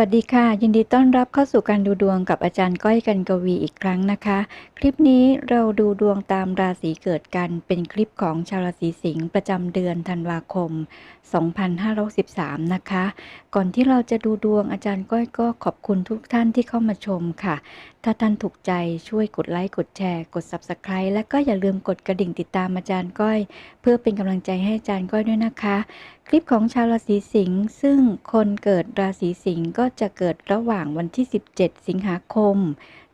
วัสดีค่ะ ยินดีต้อนรับเข้าสู่การดูดวงกับอาจารย์ก้อยกันกวีอีกครั้งนะคะ คลิปนี้เราดูดวงตามราศีเกิดกันเป็นคลิปของชาวราศีสิงห์ประจำเดือนธันวาคม 2563 นะคะ ก่อนที่เราจะดูดวงอาจารย์ก้อยก็ขอบคุณทุกท่านที่เข้ามาชมค่ะ ถ้าท่านถูกใจช่วยกดไลค์ กดแชร์ กด Subscribe และก็อย่าลืมกดกระดิ่งติดตามอาจารย์ก้อย เพื่อเป็นกำลังใจให้อาจารย์ก้อยด้วยนะคะ คลิปของชาวราศีสิงห์ซึ่งคนเกิดราศีสิงห์ก็จะเกิดระหว่างวันที่ 17 สิงหาคม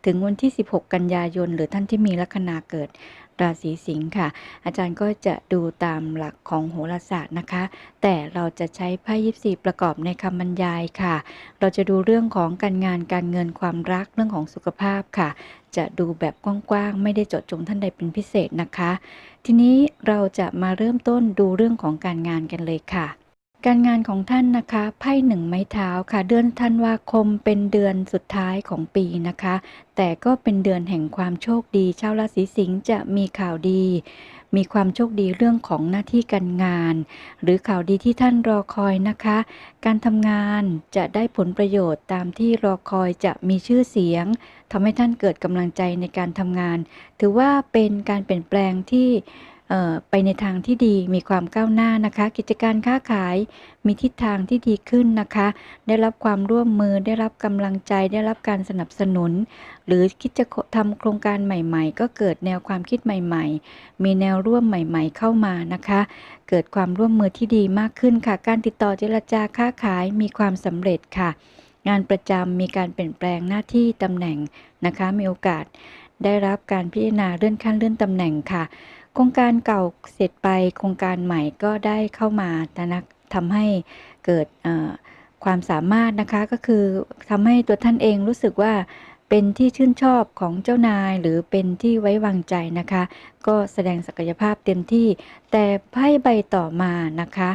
ถึงวันที่ 16 กันยายน หรือท่านที่มีลัคนาเกิดราศีสิงห์ค่ะ อาจารย์ก็จะดูตามหลักของโหราศาสตร์นะคะ แต่เราจะใช้ไพ่ยิปซีประกอบในคำบรรยายค่ะ เราจะดูเรื่องของการงานการเงินความรักเรื่องของสุขภาพค่ะ จะดูแบบกว้างๆ ไม่ได้เจาะจงท่านใดเป็นพิเศษนะคะ ทีนี้เราจะมาเริ่มต้นดูเรื่องของการงานกันเลยค่ะ การงานของท่านนะคะ ไพ่หนึ่งไม้เท้าค่ะ เดือนธันวาคมเป็นเดือนสุดท้ายของปีนะคะ แต่ก็เป็นเดือนแห่งความโชคดี ชาวราศีสิงห์จะมีข่าวดี มีความโชคดีเรื่องของหน้าที่การงาน หรือข่าวดีที่ท่านรอคอยนะคะ การทำงานจะได้ผลประโยชน์ตามที่รอคอยจะมีชื่อเสียงทำให้ท่านเกิดกำลังใจในการทำงาน ถือว่าเป็นการเปลี่ยนแปลงที่ ไปในทางที่ดีมีความก้าวหน้านะคะ กิจการค้าขายมีทิศทางที่ดีขึ้นนะคะ ได้รับความร่วมมือได้รับกำลังใจได้รับการสนับสนุน หรือคิดจะทำโครงการใหม่ ๆ ก็เกิดแนวความคิดใหม่ ๆ มีแนวร่วมใหม่ ๆ เข้ามานะคะ เกิดความร่วมมือที่ดีมากขึ้นค่ะ การติดต่อเจรจาค้าขายมีความสำเร็จค่ะ งานประจำมีการเปลี่ยนแปลงหน้าที่ตำแหน่งนะคะ มีโอกาสได้รับการพิจารณาเลื่อนขั้นเลื่อนตำแหน่งค่ะ โครงการเก่าเสร็จไปโครงการใหม่ก็ได้เข้ามานะทำให้เกิดความสามารถนะคะก็คือทำให้ตัวท่านเองรู้สึกว่าเป็นที่ชื่นชอบของเจ้านายหรือเป็นที่ไว้วางใจนะคะ ก็แสดงศักยภาพเต็มที่ แต่ไพ่ใบต่อมานะคะ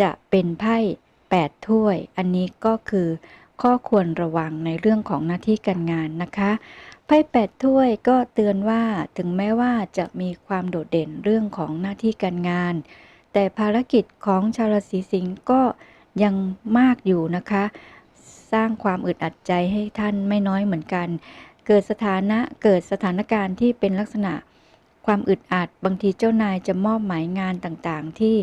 จะเป็นไพ่8ถ้วย อันนี้ก็คือ ข้อควรระวังในเรื่องของหน้าที่การงานนะคะไพ่แปดถ้วยก็เตือนว่าถึงแม้ว่าจะมีความโดดเด่นเรื่องของหน้าที่การงาน แต่ภารกิจของชาวราศีสิงห์ก็ยังมากอยู่นะคะ สร้างความอึดอัดใจให้ท่านไม่น้อยเหมือนกัน เกิดสถานะเกิดสถานการณ์ที่เป็นลักษณะ ความอึดอัดบางทีเจ้านายจะมอบหมายงานต่างๆ ที่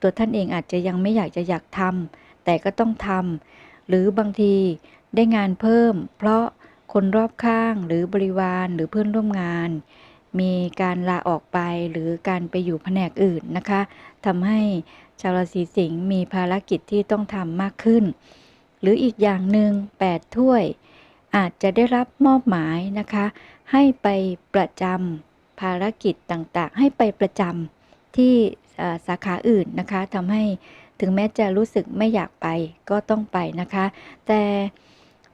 ตัวท่านเองอาจจะยังไม่อยากจะอยากทำแต่ก็ต้องทำ หรือบางทีได้งานเพิ่ม เพราะคนรอบข้างหรือบริวารหรือเพื่อนร่วมงาน มีการลาออกไปหรือการไปอยู่แผนกอื่นนะคะทำให้ชาวราศีสิงห์มีภารกิจที่ต้องทำมากขึ้น หรืออีกอย่างหนึ่ง8ถ้วย อาจจะได้รับมอบหมายนะคะ ให้ไปประจำภารกิจต่างๆ ให้ไปประจำที่สาขาอื่นนะคะทำให้ ถึงแม้จะรู้สึกไม่อยากไปก็ต้องไปนะคะ แต่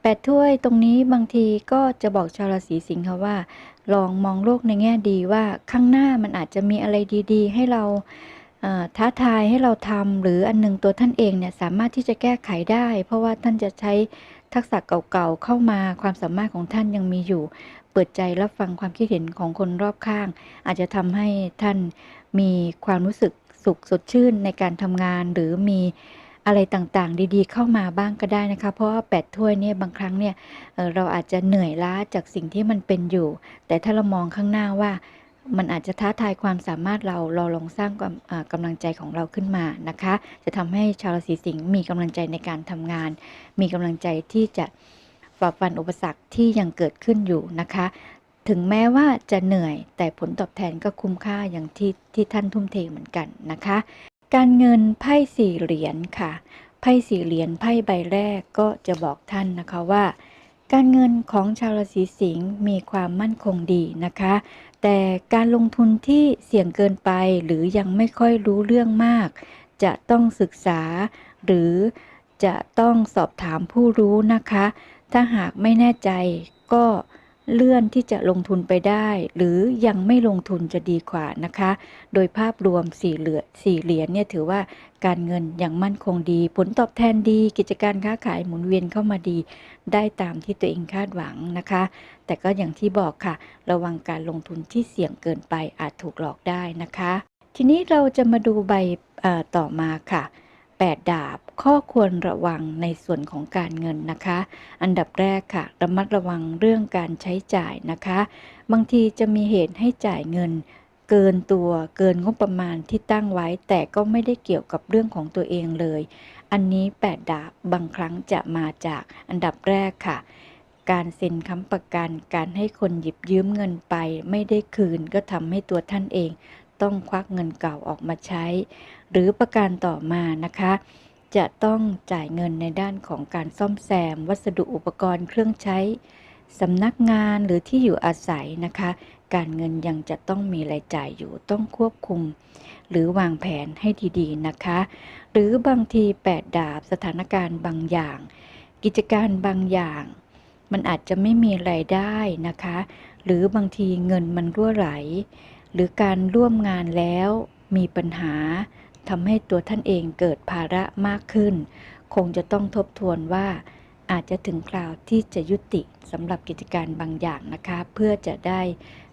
แปดถ้วยตรงนี้บางทีก็จะบอกชาวราศีสิงห์ค่ะว่า ลองมองโลกในแง่ดีว่าข้างหน้ามันอาจจะมีอะไรดี ๆ ให้เราท้าทายให้เราทำหรืออันหนึงตัวท่านเองเนี่ยสามารถที่จะแก้ไขได้ เพราะว่าท่านจะใช้ทักษะเก่าๆเข้ามาความสามารถของท่านยังมีอยู่ เปิดใจรับฟังความคิดเห็นของคนรอบข้าง อาจจะทำให้ท่านมีความรู้สึก สุขสดชื่นในการทำงานหรือมีอะไรต่างๆ ดีๆ เข้ามาบ้างก็ได้นะคะ เพราะว่าแปดถ้วยเนี่ยบางครั้งเนี่ยเเราอาจจะเหนื่อยล้าจากสิ่งที่มันเป็นอยู่ แต่ถ้าเรามองข้างหน้าว่ามันอาจจะท้าทายความสามารถเราเราลองสร้างความอ่ากำลังใจของเราขึ้นมานะคะ จะทำให้ชาวราศีสิงห์มีกำลังใจในการทำงาน มีกำลังใจที่จะฝ่าฟันอุปสรรคที่ยังเกิดขึ้นอยู่นะคะ ถึงแม้ว่าจะเหนื่อยแต่ผลตอบแทนก็คุ้มค่าอย่างที่ที่ท่านทุ่มเทเหมือนกันนะคะ การเงินไพ่สี่เหรียญค่ะ ไพ่สี่เหรียญไพ่ใบแรกก็จะบอกท่านนะคะว่า การเงินของชาวราศีสิงห์มีความมั่นคงดีนะคะ แต่การลงทุนที่เสี่ยงเกินไปหรือยังไม่ค่อยรู้เรื่องมาก จะต้องศึกษา หรือจะต้องสอบถามผู้รู้นะคะ ถ้าหากไม่แน่ใจก็ เลื่อนที่จะลงทุนไปได้ หรือยังไม่ลงทุนจะดีกว่านะคะ โดยภาพรวมสี่เหลือสี่เหรียญเนี่ยถือว่าการเงินยังมั่นคงดี ผลตอบแทนดี กิจการค้าขายหมุนเวียนเข้ามาดี ได้ตามที่ตัวเองคาดหวังนะคะ แต่ก็อย่างที่บอกค่ะ ระวังการลงทุนที่เสี่ยงเกินไปอาจถูกหลอกได้นะคะ ทีนี้เราจะมาดูใบต่อมาค่ะ 8 ดาบ ข้อควรระวังในส่วนของการเงินนะคะ อันดับแรกค่ะ ระมัดระวังเรื่องการใช้จ่ายนะคะ บางทีจะมีเหตุให้จ่ายเงิน เกินตัวเกินงบประมาณที่ตั้งไว้ แต่ก็ไม่ได้เกี่ยวกับเรื่องของตัวเองเลย อันนี้ 8 ดาบบางครั้งจะมาจากอันดับแรกค่ะการเซ็นค้ำประกัน การให้คนหยิบยืมเงินไปไม่ได้คืนก็ทำให้ตัวท่านเอง ต้องควักเงินเก่าออกมาใช้ หรือประการต่อมานะคะ จะต้องจ่ายเงินในด้านของการซ่อมแซม วัสดุอุปกรณ์เครื่องใช้สำนักงานหรือที่อยู่อาศัยนะคะ การเงินยังจะต้องมีรายจ่ายอยู่ต้องควบคุม หรือวางแผนให้ดีๆนะคะ หรือบางที8ดาบสถานการณ์บางอย่าง กิจการบางอย่าง มันอาจจะไม่มีรายได้นะคะ หรือบางทีเงินมันรั่วไหล หรือการร่วมงานแล้วมีปัญหาทำให้ตัวท่านเองเกิดภาระมากขึ้น คงจะต้องทบทวนว่า อาจจะถึงคราวที่จะยุติสำหรับกิจการบางอย่างนะคะ เพื่อจะได้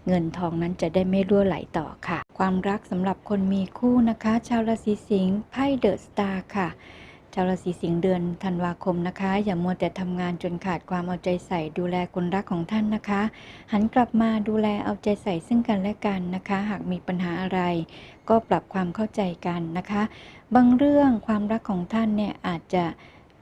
เงินทองนั้นจะได้ไม่รั่วไหลต่อค่ะ ความรักสำหรับคนมีคู่นะคะ ชาวราศีสิงห์ไพ่เดอะสตาร์ค่ะ ชาวราศีสิงห์เดือนธันวาคมนะคะ อย่ามัวแต่ทำงานจนขาดความเอาใจใส่ดูแลคนรักของท่านนะคะ หันกลับมาดูแลเอาใจใส่ซึ่งกันและกันนะคะ หากมีปัญหาอะไร ก็ปรับความเข้าใจกันนะคะ บางเรื่องความรักของท่านเนี่ยอาจจะ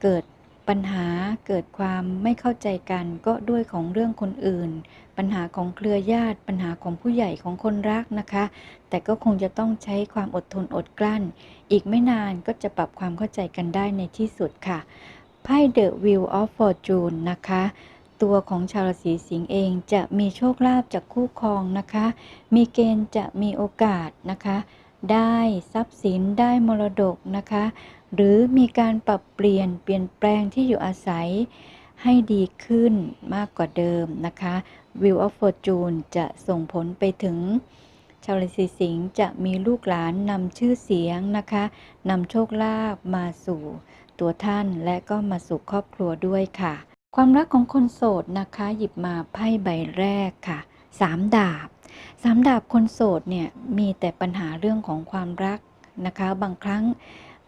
เกิด ปัญหาเกิดความไม่เข้าใจกันก็ด้วยของเรื่องคนอื่น ปัญหาของเครือญาติ ปัญหาของผู้ใหญ่ของคนรักนะคะ แต่ก็คงจะต้องใช้ความอดทนอดกลั้น อีกไม่นานก็จะปรับความเข้าใจกันได้ในที่สุดค่ะไพ่ The Wheel of Fortune นะคะ ตัวของชาวราศีสิงห์เองจะมีโชคลาภจากคู่ครองนะคะ มีเกณฑ์จะมีโอกาสนะคะ ได้ทรัพย์สินได้มรดกนะคะ หรือมีการปรับเปลี่ยนเปลี่ยนแปลงที่อยู่อาศัยให้ดีขึ้นมากกว่าเดิมนะคะ Wheel of Fortune จะส่งผลไปถึง ชาวราศีสิงห์จะมีลูกหลานนำชื่อเสียงนะคะนำโชคลาภมาสู่ตัวท่านและก็มาสู่ครอบครัวด้วยค่ะ ความรักของคนโสดนะคะ หยิบมาไพ่ใบแรกค่ะสามดาบ สามดาบคนโสดเนี่ยมีแต่ปัญหาเรื่องของความรักนะคะ บางครั้ง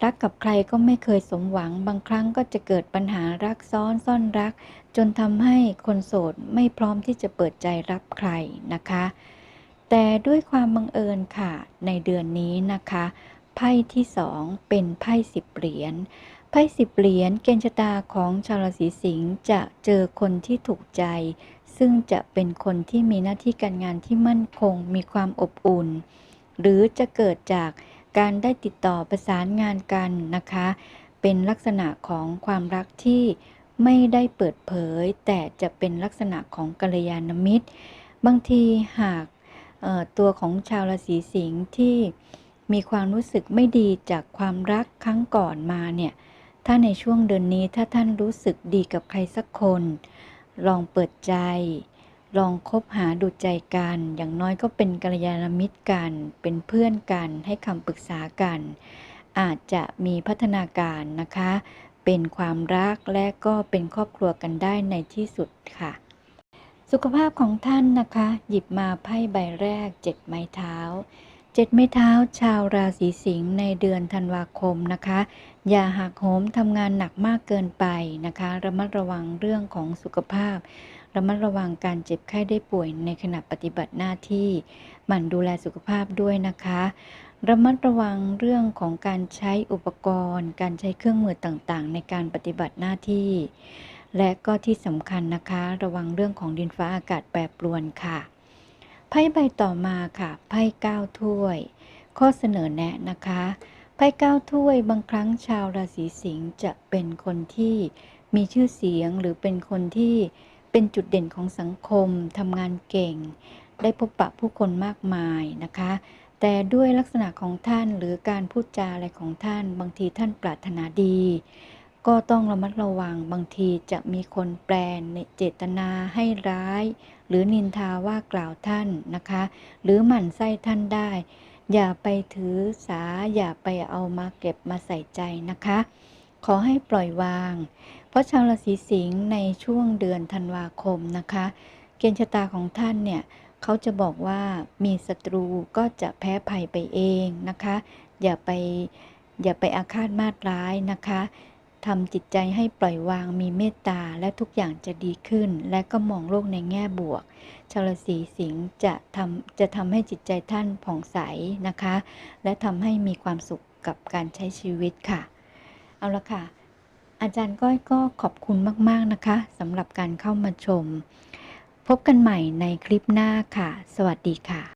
รักกับใครก็ไม่เคยสมหวัง บางครั้งก็จะเกิดปัญหารักซ้อนซ่อนรัก จนทำให้คนโสดไม่พร้อมที่จะเปิดใจรับใครนะคะ แต่ด้วยความบังเอิญค่ะ ในเดือนนี้นะคะ ไพ่ที่สองเป็นไพ่สิบเหรียญไพ่สิบเหรียญเกณฑ์ชะตาของชาวราศีสิงห์จะเจอคนที่ถูกใจ ซึ่งจะเป็นคนที่มีหน้าที่การงานที่มั่นคง มีความอบอุ่น หรือจะเกิดจากการได้ติดต่อประสานงานกันนะคะ เป็นลักษณะของความรักที่ไม่ได้เปิดเผย แต่จะเป็นลักษณะของกัลยาณมิตร บางทีหากตัวของชาวราศีสิงห์ที่มีความรู้สึกไม่ดีจากความรักครั้งก่อนมาเนี่ย ถ้าในช่วงเดือนนี้ถ้าท่านรู้สึกดีกับใครสักคน ลองเปิดใจ ลองคบหาดูใจกัน อย่างน้อยก็เป็นกัลยาณมิตรกัน เป็นเพื่อนกัน ให้คำปรึกษากัน อาจจะมีพัฒนาการนะคะ เป็นความรักและก็เป็นครอบครัวกันได้ในที่สุดค่ะ สุขภาพของท่านนะคะ หยิบมาไพ่ใบแรกเจ็ดไม้เท้า เจ็ดไม้เท้าชาวราศีสิงห์ในเดือนธันวาคมนะคะ อย่าหักโหมทำงานหนักมากเกินไปนะคะ ระมัดระวังเรื่องของสุขภาพ ระมัดระวังการเจ็บไข้ได้ป่วยในขณะปฏิบัติหน้าที่หมั่นดูแลสุขภาพด้วยนะคะ ระมัดระวังเรื่องของการใช้อุปกรณ์ การใช้เครื่องมือต่างๆ ในการปฏิบัติหน้าที่ และก็ที่สำคัญนะคะ ระวังเรื่องของดินฟ้าอากาศแปรปรวนค่ะ ไพ่ใบต่อมาค่ะ ไพ่เก้าถ้วย ข้อเสนอแนะนะคะ ไพ่เก้าถ้วยบางครั้งชาวราศีสิงห์จะเป็นคนที่มีชื่อเสียงหรือเป็นคนที่เป็นจุดเด่นของสังคมทำงานเก่ง ได้พบปะผู้คนมากมายนะคะ แต่ด้วยลักษณะของท่านหรือการพูดจาอะไรของท่าน บางทีท่านปรารถนาดี ก็ต้องระมัดระวังบางทีจะมีคนแปลในเจตนาให้ร้าย หรือนินทาว่ากล่าวท่านนะคะ หรือหมั่นไส้ท่านได้ อย่าไปถือสาอย่าไปเอามาเก็บมาใส่ใจนะคะ ขอให้ปล่อยวาง เพราะชาวราศีสิงห์ในช่วงเดือนธันวาคมนะคะ เกณฑ์ชะตาของท่านเนี่ยเขาจะบอกว่ามีศัตรูก็จะแพ้ภัยไปเองนะคะ อย่าไปอย่าไปอาฆาตมาตร้ายนะคะ ทำจิตใจให้ปล่อยวางมีเมตตาและทุกอย่างจะดีขึ้น และก็มองโลกในแง่บวกชาวราศีสิงห์จะทำจะทำให้จิตใจท่านผ่องใสนะคะ และทำให้มีความสุขกับการใช้ชีวิตค่ะ เอาละค่ะ อาจารย์ก้อยก็ขอบคุณมาก ๆ นะคะสำหรับการเข้ามาชม พบกันใหม่ในคลิปหน้าค่ะ สวัสดีค่ะ